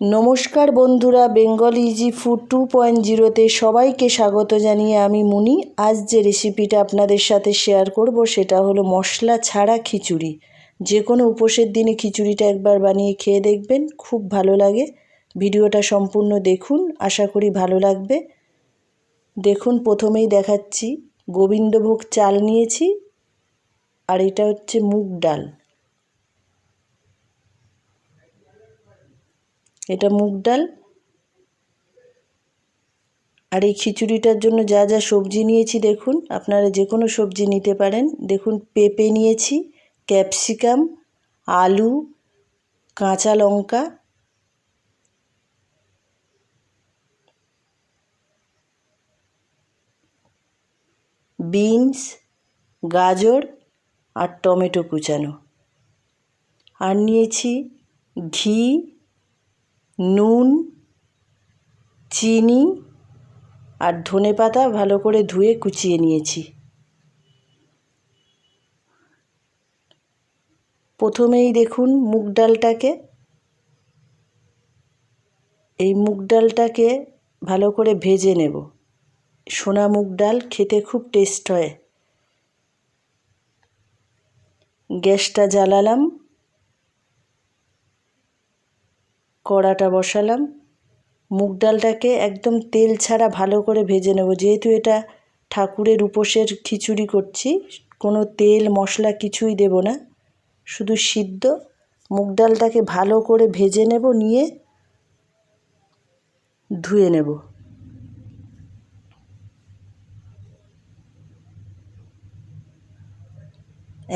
নমস্কার বন্ধুরা Bengal easy food two point জিরোতে সবাইকে স্বাগত জানিয়ে আমি মুনি। আজ যে রেসিপিটা আপনাদের সাথে শেয়ার করব সেটা হলো মশলা ছাড়া খিচুড়ি। যে কোনো উপোসের দিনে খিচুড়িটা একবার বানিয়ে খেয়ে দেখবেন, খুব ভালো লাগে। ভিডিওটা সম্পূর্ণ দেখুন, আশা করি ভালো লাগবে। দেখুন, প্রথমেই দেখাচ্ছি। গোবিন্দভোগ চাল নিয়েছি, আর এটা হচ্ছে মুগ ডাল। এটা মুগ ডাল। আর এই খিচুড়িটার জন্য যা যা সবজি নিয়েছি দেখুন, আপনারা যে কোনো সবজি নিতে পারেন। দেখুন, পেঁপে নিয়েছি, ক্যাপসিকাম, আলু, কাঁচা লঙ্কা, বিনস, গাজর আর টমেটো কুচানো। আর নিয়েছি ঘি নুন, চিনি আর ধনে পাতা ভালো করে ধুয়ে কুচিয়ে নিয়েছি। প্রথমেই দেখুন মুগ ডালটাকে। এই মুগ ডালটাকে ভালো করে ভেজে নেব। সোনা মুগ ডাল খেতে খুব টেস্ট হয়। গ্যাসটা জ্বালালাম। কড়াটা বসালাম। মুগ ডালটাকে একদম তেল ছাড়া ভালো করে ভেজে নেব। যেহেতু এটা ঠাকুরের উপোসের খিচুড়ি করছি, কোনো তেল, মশলা কিছুই দেব না। শুধু সিদ্ধ। মুগ ডালটাকে ভালো করে ভেজে নেব, নিয়ে ধুয়ে নেব।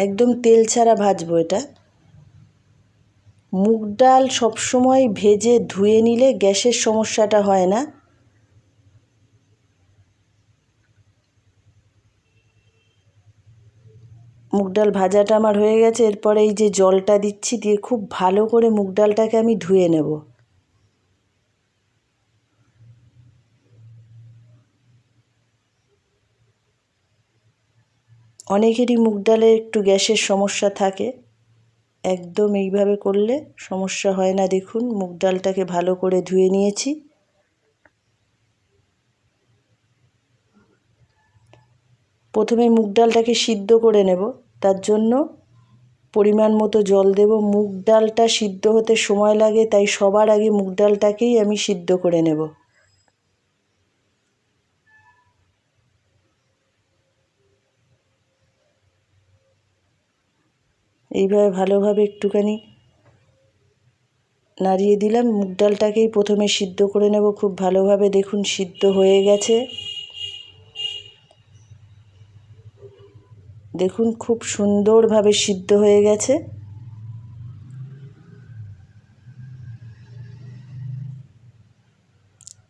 একদম তেল ছাড়া ভাজবো এটা। মুগ ডাল সবসময় ভেজে ধুয়ে নিলে গ্যাসের সমস্যাটা হয় না? মুগ ডাল ভাজাটা আমার হয়ে গেছে, এরপরে এই যে জলটা দিচ্ছি দিয়ে খুব ভালো করে মুগ ডালটাকে আমি ধুয়ে নেব। অনেকেরই মুগ ডালে একটু গ্যাসের সমস্যা থাকে। একদম এইভাবে করলে সমস্যা হয় না। দেখুন, মুগ ডালটাকে ভালো করে ধুয়ে নিয়েছি। প্রথমে মুগ ডালটাকে সিদ্ধ করে নেব। তার জন্য পরিমাণ মতো জল দেব। মুগ ডালটা সিদ্ধ হতে সময় লাগে, তাই সবার আগে মুগ ডালটাকেই আমি সিদ্ধ করে নেব। এইভাবে ভালোভাবে একটুখানি নাড়িয়ে দিলাম। মুগ ডালটাকেই প্রথমে সিদ্ধ করে নেব খুব ভালোভাবে। দেখুন, সিদ্ধ হয়ে গেছে। দেখুন, খুব সুন্দরভাবে সিদ্ধ হয়ে গেছে।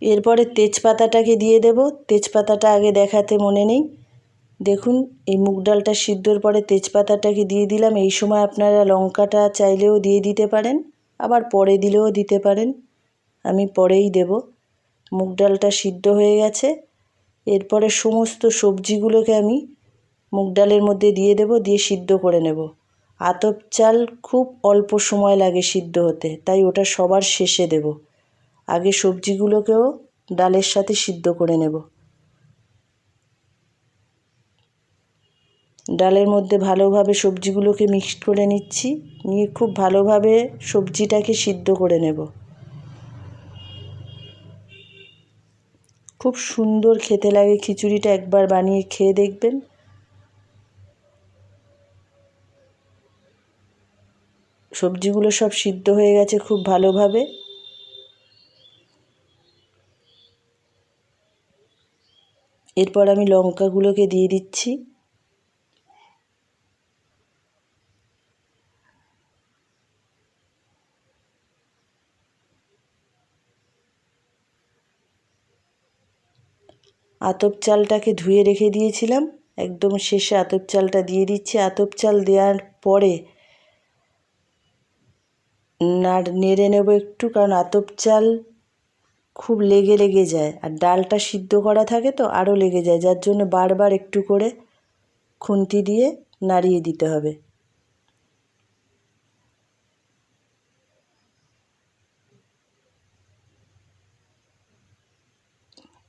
এরপরে তেজপাতাটাকে দিয়ে দেব। তেজপাতাটা আগে দেখাতে মনে নেই। দেখুন, এই মুগ ডালটা সিদ্ধর পরে তেজপাতাটাকে দিয়ে দিলাম? এই সময় আপনারা লঙ্কাটা চাইলেও দিয়ে দিতে পারেন, আবার পরে দিলেও দিতে পারেন। আমি পরেই দেব। মুগ ডালটা সিদ্ধ হয়ে গেছে। এরপরে সমস্ত সবজিগুলোকে আমি মুগ ডালের মধ্যে দিয়ে দেব, দিয়ে সিদ্ধ করে নেব। আতপ চাল খুব অল্প সময় লাগে সিদ্ধ হতে, তাই ওটা সবার শেষে দেব। আগে সবজিগুলোকেও ডালের সাথে সিদ্ধ করে নেব। ডালের মধ্যে ভালোভাবে সবজিগুলোকে মিক্সড করে নিচ্ছি। নিয়ে খুব ভালোভাবে সবজিটাকে সিদ্ধ করে নেব। খুব সুন্দর খেতে লাগে খিচুড়িটা, একবার বানিয়ে খেয়ে দেখবেন। সবজিগুলো সব সিদ্ধ হয়ে গেছে খুব ভালোভাবে। এরপর আমি লঙ্কাগুলোকে দিয়ে দিচ্ছি। আতপ চালটাকে ধুয়ে রেখে দিয়েছিলাম। একদম শেষে আতপ চালটা দিয়ে দিচ্ছি। আতপ চাল দেওয়ার পরে নাড়, নেড়ে নেব একটু, কারণ আতপ চাল খুব লেগে লেগে যায়। আর ডালটা সিদ্ধ করা থাকে তো, আরও লেগে যায়। যার জন্য বারবার একটু করে খুন্তি দিয়ে নাড়িয়ে দিতে হবে।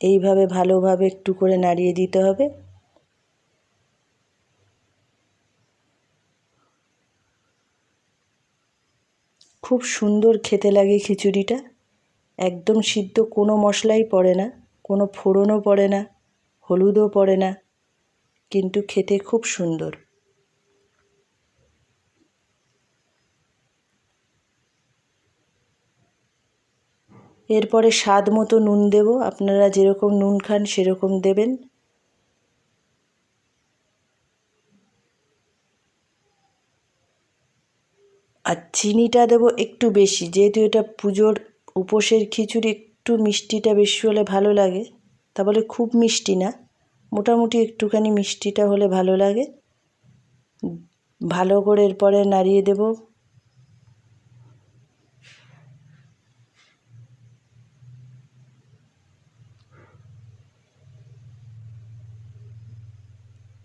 এইভাবে ভালোভাবে একটু করে নাড়িয়ে দিতে হবে। খুব সুন্দর খেতে লাগে খিচুড়িটা। একদম সিদ্ধ কোনো মশলাই পড়ে না, কোনো ফোড়নও পড়ে না, হলুদও পড়ে না, কিন্তু খেতে খুব সুন্দর। এরপরে স্বাদ মতো নুন দেব। আপনারা যেরকম নুন খান, সেরকম দেবেন। আর চিনিটা দেবো একটু বেশি, যেহেতু এটা পুজোর উপোসের খিচুড়ি, একটু মিষ্টিটা বেশি হলে ভালো লাগে। তা বলে খুব মিষ্টি না, মোটামুটি একটুখানি মিষ্টিটা হলে ভালো লাগে। ভালো করে এরপরে নাড়িয়ে দেব।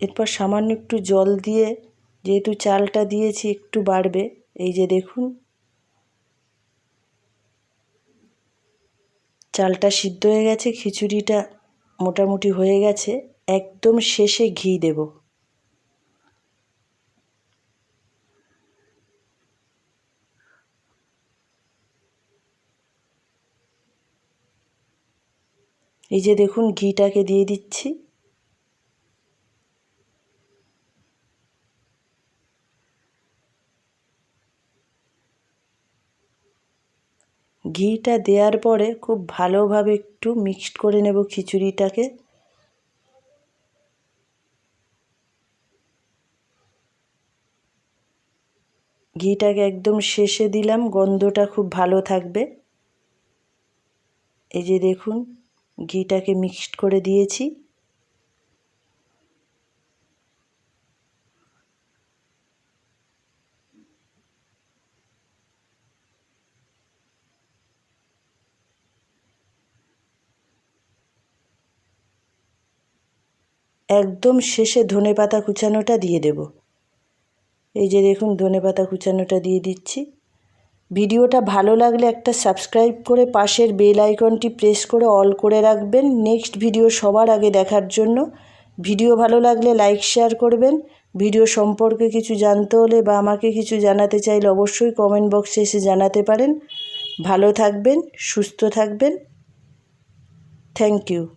এরপর সামান্য একটু জল দিয়ে, যেহেতু চালটা দিয়েছি একটু বাড়বে, এই যে দেখুন। চালটা সিদ্ধ হয়ে গেছে, খিচুড়িটা মোটামুটি হয়ে গেছে। একদম শেষে ঘি দেব। এই যে দেখুন, ঘিটাকে দিয়ে দিচ্ছি। ঘিটা দেওয়ার পরে খুব ভালোভাবে একটু মিক্সড করে নেব খিচুড়িটাকে। ঘিটাকে একদম শেষে দিলাম, গন্ধটা খুব ভালো থাকবে। এই যে দেখুন, ঘিটাকে মিক্সড করে দিয়েছি। একদম শেষে ধনে পাতা কুচানোটা দিয়ে দেব। এই যে দেখুন, ধনে পাতা কুচানোটা দিয়ে দিচ্ছি। ভিডিওটা ভালো লাগলে একটা সাবস্ক্রাইব করে পাশের বেল আইকনটি প্রেস করে অল করে রাখবেন। নেক্সট ভিডিও সবার আগে দেখার জন্য। ভিডিও ভালো লাগলে লাইক, শেয়ার করবেন। ভিডিও সম্পর্কে কিছু জানতে হলে বা আমাকে কিছু জানাতে চাইলে অবশ্যই কমেন্ট বক্সে এসে জানাতে পারেন। ভালো থাকবেন, সুস্থ থাকবেন। Thank you.